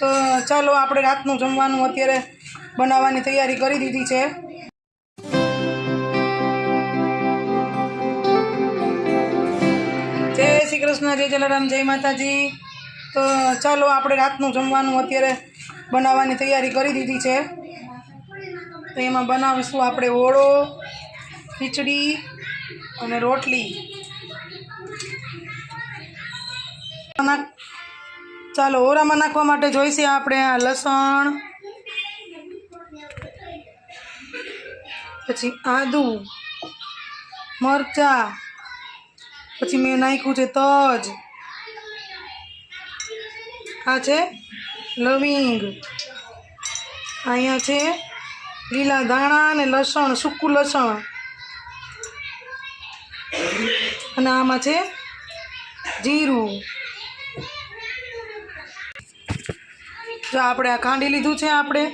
તો ચાલો આપણે રાતનું જમવાનું અત્યારે બનાવવાની તૈયારી કરી દીધી છે. જય શ્રી કૃષ્ણ, જય જલારામ, જય માતાજી. તો ચાલો આપણે રાતનું જમવાનું અત્યારે બનાવવાની તૈયારી કરી દીધી છે. તો એમાં બનાવીશું આપણે ઓળો, ખીચડી અને રોટલી. ચાલો ઓરામાં નાખવા માટે જોઈશે આપણે આ લસણ. પછી આદુ, મરચા, પછી મેં નાખ્યું છે તજ. આ છે લવિંગ. અહીંયા છે લીલા ધાણા અને લસણ, સૂકું લસણ. અને આમાં છે જીરું. જો આપણે આ કાંડી લીધું છે આપણે.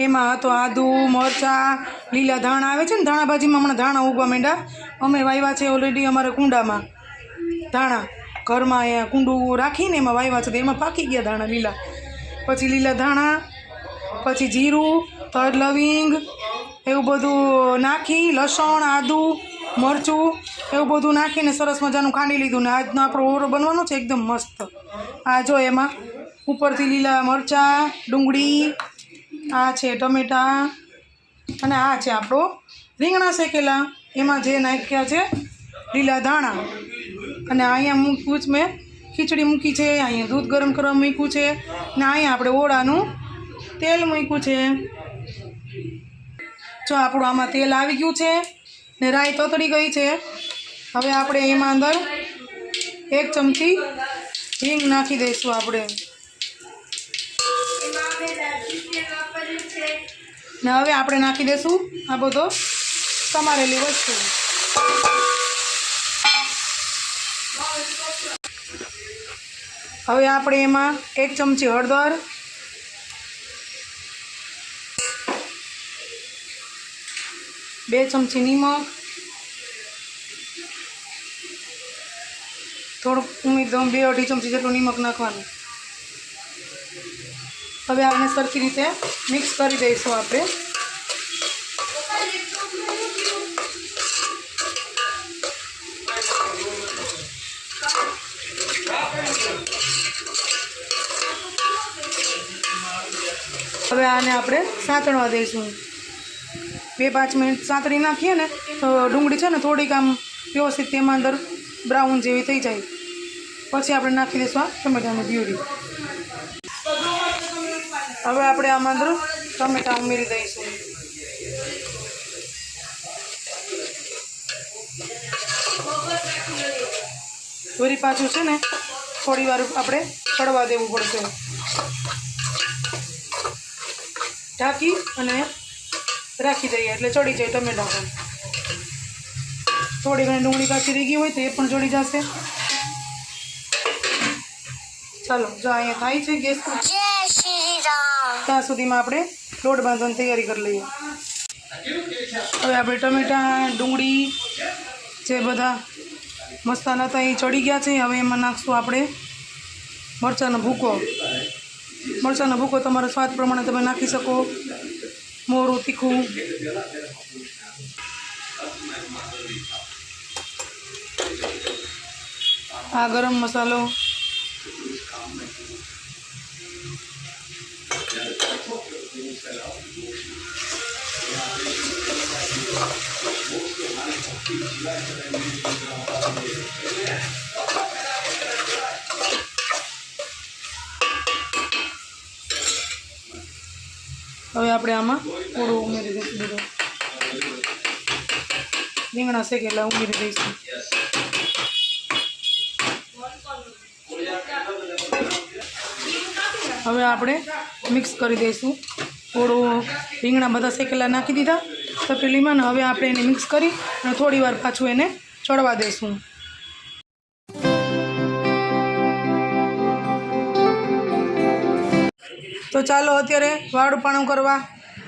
એમાં તો આદુ, મરચાં, લીલા ધાણા આવે છે ને ધાણા ભાજીમાં હમણાં ધાણા ઉગવા માંડ્યા. અમે વાવ્યા છે ઓલરેડી અમારે કુંડામાં. ધાણા. ઘરમાં અહીંયા કુંડું રાખીને એમાં વાવ્યા છે, તો એમાં પાકી ગયા ધાણા લીલા. પછી લીલા ધાણા, પછી જીરું તર લવિંગ એવું બધું નાખી, લસણ, આદુ મરચું એવું બધું નાખીને સરસ મજાનું ખાંડી લીધું ને આજનો આપણો ઓરો બનવાનો છે એકદમ મસ્ત. આ જો એમાં ઉપરથી લીલા મરચાં, ડુંગળી, આ છે ટમેટાં અને આ છે આપણો રીંગણા શેકેલા. એમાં જે નાખ્યા છે લીલા ધાણા. અને અહીંયા મૂક્યું છે મેં, ખીચડી મૂકી છે, અહીંયા દૂધ ગરમ કરવા મૂક્યું છે ને અહીંયા આપણે ઓળાનું તેલ મૂક્યું છે. જો આપણું આમાં તેલ આવી ગયું છે. ને રાઈ તતડી ગઈ છે. હવે આપણે એમાં અંદર એક ચમચી હિંગ નાખી દઈશું આપણે. ને હવે આપણે નાખી દઈશું આ બધો સમારેલી વસ્તુ. હવે આપણે એમાં એક ચમચી હળદર બે ચમચી નિમક. થોડુંક ઉમેરી બે અઢી ચમચી જેટલું નિમક નાખવાનું. હવે આને સરખી રીતે મિક્સ કરી દઈશું આપણે. હવે આને આપણે સાંતળવા દઈશું. બે પાંચ મિનિટ સાંતળી નાખીએ ને, તો ડુંગળી છે ને થોડીક આમ વ્યવસ્થિત તેમાં અંદર બ્રાઉન જેવી થઈ જાય. પછી આપણે નાખી દઈશું આ ટમેટાની પ્યુરી હવે આપણે આમાં અંદર ટમેટા ઉમેરી દઈશું. વળી પાછું છે ને, થોડી વાર આપણે ચડવા દેવું પડશે. ઢાંકી અને રાખી દઈએ એટલે ચડી જાય ટમેટા પણ. થોડી ઘણી ડુંગળી કાચી રહી ગઈ હોય તો એ પણ ચડી જશે. ચાલો જો અહીંયા થાય છે ગેસ ત્યાં સુધીમાં આપણે લોટ બાંધવાની તૈયારી કરી લઈએ. હવે આપણે ટમેટાં ડુંગળી જે બધા મસાલા હતા એ ચડી ગયા છે. હવે એમાં નાખશું આપણે મરચાંનો ભૂકો. મરચાંનો ભૂકો તમારા સ્વાદ પ્રમાણે તમે નાખી શકો. મોરું તીખું આ ગરમ મસાલો હવે આપણે આમાં થોડું ઉમેરી દઈશું બધું. રીંગણા શેકેલા ઉમેરી દઈશું. હવે આપણે મિક્સ કરી દઈશું. થોડું રીંગણા બધા શેકેલા નાખી દીધા. તપેલીમાં ને હવે આપણે એને મિક્સ કરી અને થોડી વાર પાછું એને ચડવા દઈશું. તો ચાલો અત્યારે વાળુંપાણું કરવા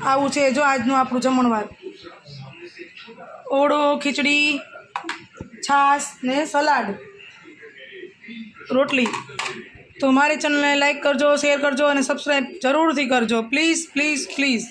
આવું છે જો આજનું આપણું જમણવાર ઓળો, ખીચડી, છાશ ને સલાડ. રોટલી. તો મારી ચેનલને લાઈક કરજો, શેર કરજો અને સબસ્ક્રાઈબ જરૂરથી કરજો. Please please please